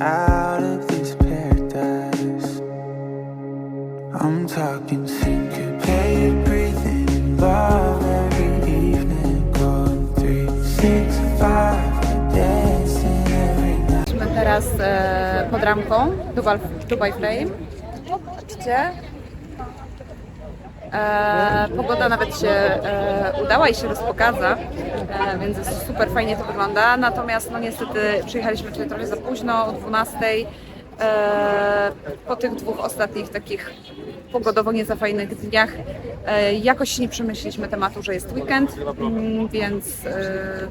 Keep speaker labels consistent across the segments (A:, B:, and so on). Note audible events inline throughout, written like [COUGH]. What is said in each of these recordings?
A: out of this paradise. I'm talking syncopated breathing, love every evening, going three, six, five, dancing every night.
B: Jesteśmy teraz e, pod ramką Dubai, Dubai Flame. Zobaczcie. E, pogoda nawet się e, udała i się rozpokaza, więc jest super fajnie to wygląda. Natomiast no niestety przyjechaliśmy tutaj trochę za późno, o 12. E, po tych dwóch ostatnich takich pogodowo nie za fajnych dniach e, jakoś nie przemyśleliśmy tematu, że jest weekend, mm, więc e,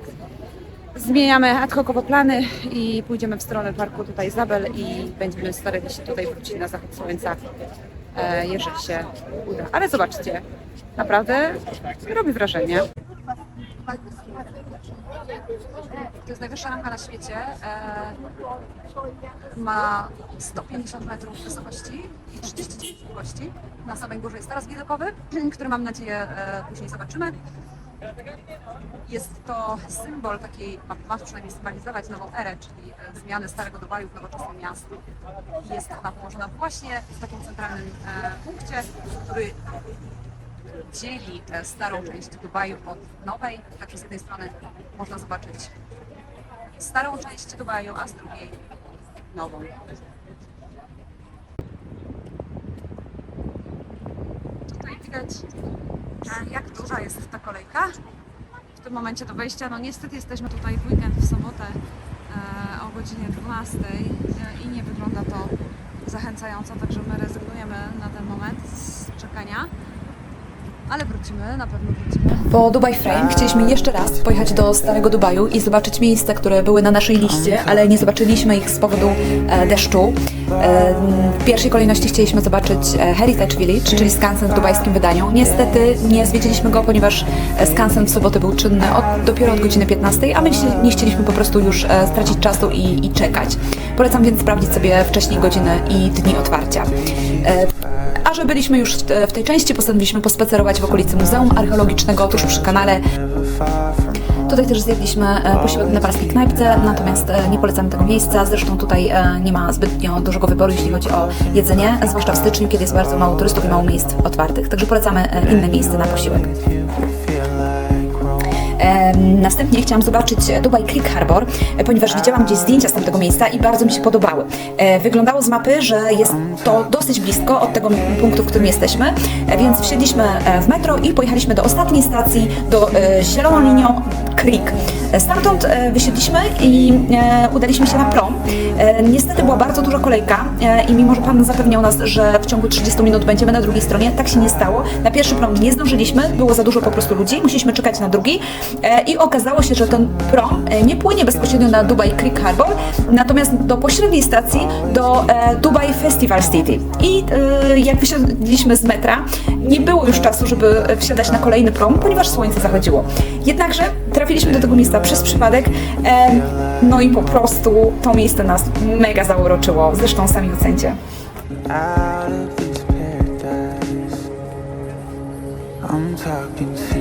B: Zmieniamy ad hocowo plany i pójdziemy w stronę parku tutaj Zabel i będziemy starali się tutaj wrócić na zachód słońca, e, jeżeli się uda. Ale zobaczcie, naprawdę robi wrażenie. To jest najwyższa ramka na świecie. E, ma 150 metrów wysokości i 39 długości. Na samej górze jest taras widokowy, który mam nadzieję e, później zobaczymy. Jest to symbol takiej, ma, przynajmniej symbolizować nową erę, czyli e, zmiany starego Dubaju w nowoczesne miasto. Jest ona położona właśnie w takim centralnym punkcie, który dzieli e, starą część Dubaju od nowej. Także z jednej strony można zobaczyć starą część Dubaju, a z drugiej nową. Tutaj widać, e, jak duża jest ta kolejka w tym momencie do wejścia. No niestety jesteśmy tutaj w weekend, w sobotę e, o godzinie 12 e, i nie wygląda to zachęcająco, także my rezygnujemy na ten moment z czekania. Ale wrócimy, na pewno wrócimy.
C: Po Dubai Frame chcieliśmy jeszcze raz pojechać do Starego Dubaju i zobaczyć miejsca, które były na naszej liście, ale nie zobaczyliśmy ich z powodu e, deszczu. E, w pierwszej kolejności chcieliśmy zobaczyć e, Heritage Village, czyli skansen w dubajskim wydaniu. Niestety nie zwiedziliśmy go, ponieważ e, skansen w sobotę był czynny od, dopiero od godziny 15, a my nie- chcieliśmy po prostu już e, stracić czasu i, i czekać. Polecam więc sprawdzić sobie wcześniej godziny i dni otwarcia. E, że byliśmy już w, te- w tej części, postanowiliśmy pospacerować w okolicy Muzeum Archeologicznego tuż przy kanale. Tutaj też zjedliśmy e, posiłek w nepalskiej knajpce, natomiast e, nie polecamy tego miejsca. Zresztą tutaj e, nie ma zbytnio dużego wyboru, jeśli chodzi o jedzenie, zwłaszcza w styczniu, kiedy jest bardzo mało turystów i mało miejsc otwartych. Także polecamy inne miejsce na posiłek. Następnie chciałam zobaczyć Dubai Creek Harbor, e, ponieważ widziałam gdzieś zdjęcia z tamtego miejsca i bardzo mi się podobały. E, Wyglądało z mapy, że jest to dosyć blisko od tego punktu, w którym jesteśmy, e, więc wsiedliśmy w metro i pojechaliśmy do ostatniej stacji, do zieloną linią Creek. Stamtąd wysiedliśmy i udaliśmy się na prom. Niestety była bardzo duża kolejka i mimo, że Pan zapewniał nas, że w ciągu 30 minut będziemy na drugiej stronie, tak się nie stało. Na pierwszy prom nie zdążyliśmy, było za dużo po prostu ludzi, musieliśmy czekać na drugi i okazało się, że ten prom e, nie płynie bezpośrednio na Dubai Creek Harbor, natomiast do pośredniej stacji do e, Dubai Festival City. I e, jak wysiedliśmy z metra, nie było już czasu, żeby e, wsiadać na kolejny prom, ponieważ słońce zachodziło. Jednakże trafiliśmy do tego miejsca przez przypadek, e, no i po prostu to miejsce nas mega zauroczyło. Zresztą sami ocencie.
A: I'm talking breathing,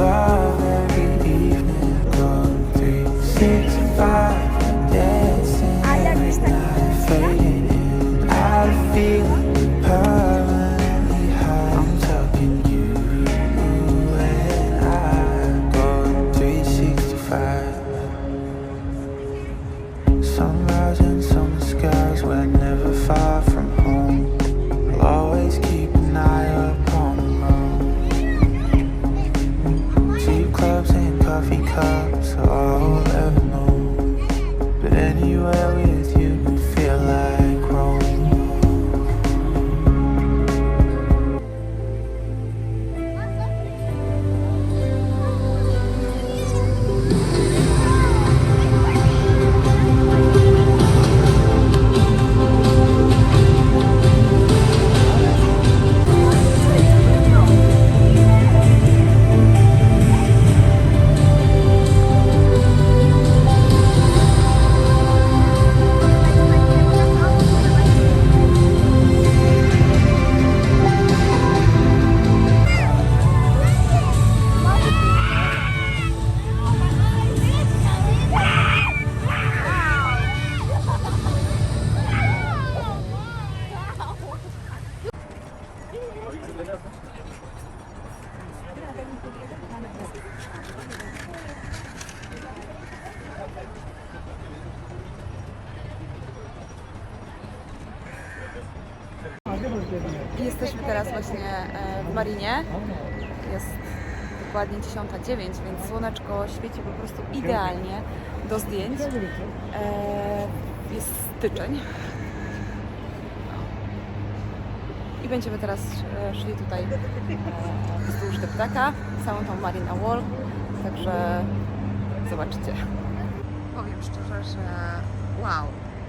A: love every evening, going three, six, five, coffee cups, all I'll ever know.
B: Jesteśmy teraz właśnie e, w Marinie. Jest dokładnie 10.09, więc słoneczko świeci po prostu idealnie do zdjęć. E, Jest styczeń. I będziemy teraz e, szli tutaj wzdłuż deptaka, całą tą Marina Wall, także zobaczycie. Powiem szczerze, że wow,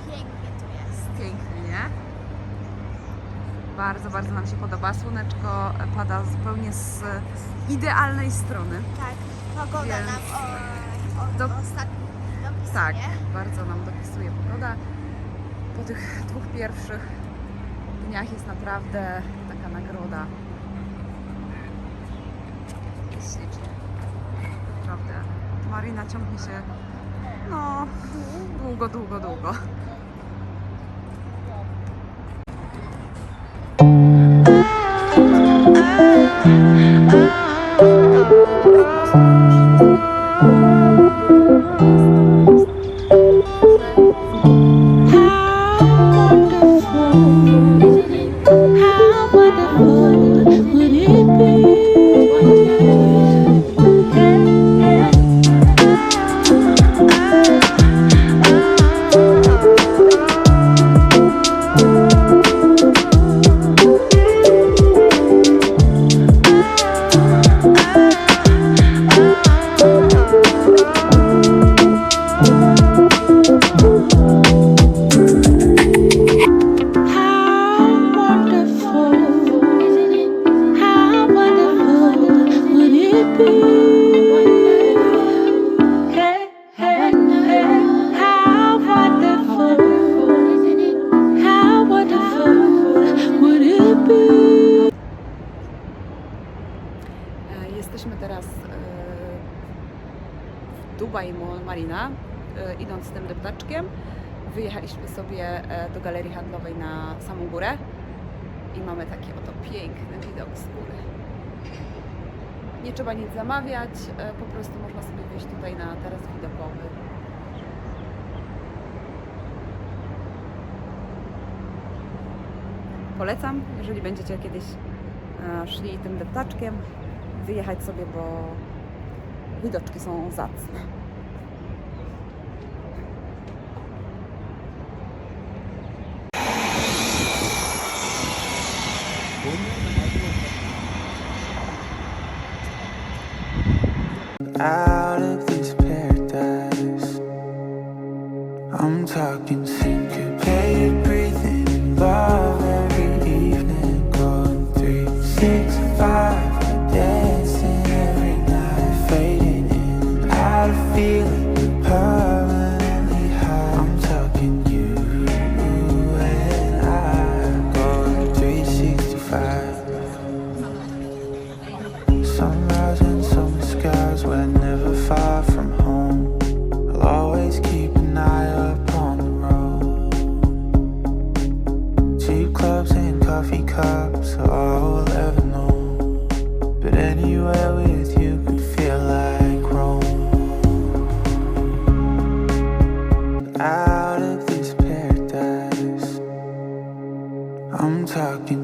D: Pięknie tu jest.
B: pięknie, nie? Bardzo, bardzo nam się podoba. Słoneczko pada zupełnie z idealnej strony.
D: Tak, pogoda
B: Więc-
D: nam o, o,
B: Do-
D: ostatni dopisuje.
B: Tak, bardzo nam dopisuje pogoda. Po tych dwóch pierwszych dniach jest naprawdę taka nagroda. Jest ślicznie. Naprawdę. Marina ciągnie się no długo, długo, długo.
E: Thank [LAUGHS]
B: you. Jesteśmy teraz e, w Dubai Mall Marina, e, idąc tym deptaczkiem. Wyjechaliśmy sobie e, do galerii handlowej na samą górę i mamy taki oto piękny widok z góry. Nie trzeba nic zamawiać, e, po prostu można sobie wyjść tutaj na taras widokowy. Polecam, jeżeli będziecie kiedyś e, szli tym deptaczkiem, wyjechać sobie, bo widoczki są zacne.
A: Out of this paradise. I'm talking syncopated Out of this paradise. I'm talking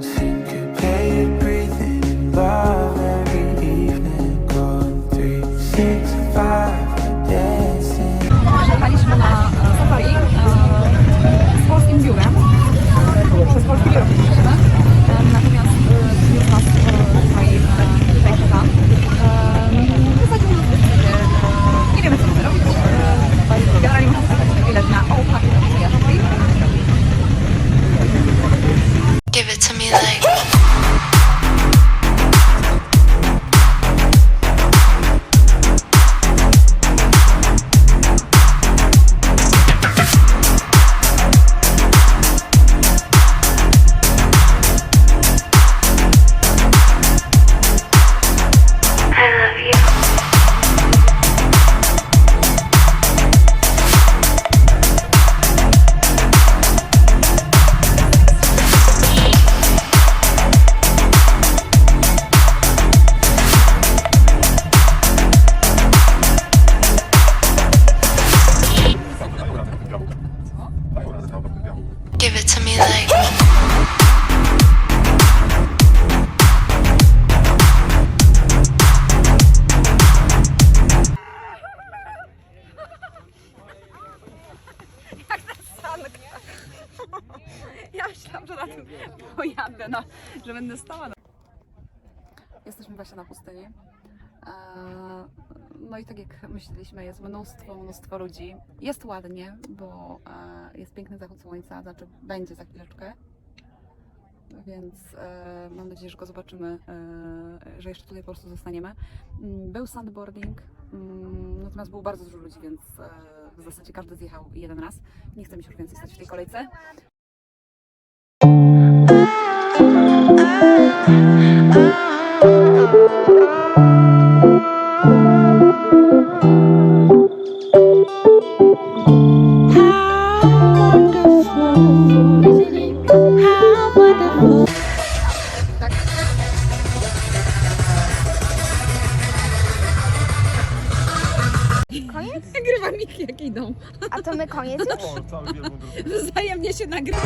B: na tym pojadę, no, że będę stała. Jesteśmy właśnie na pustyni. Eee, No i tak jak myśleliśmy, jest mnóstwo, mnóstwo ludzi. Jest ładnie, bo e, jest piękny zachód słońca, znaczy będzie za chwileczkę. Więc e, mam nadzieję, że go zobaczymy, e, że jeszcze tutaj po prostu zostaniemy. Mm, Był sandboarding, mm, natomiast było bardzo dużo ludzi, więc e, w zasadzie każdy zjechał jeden raz. Nie chcę mi się już więcej stać w tej kolejce.
D: A to my koniec już? [LAUGHS]
B: Wzajemnie się nagrywa.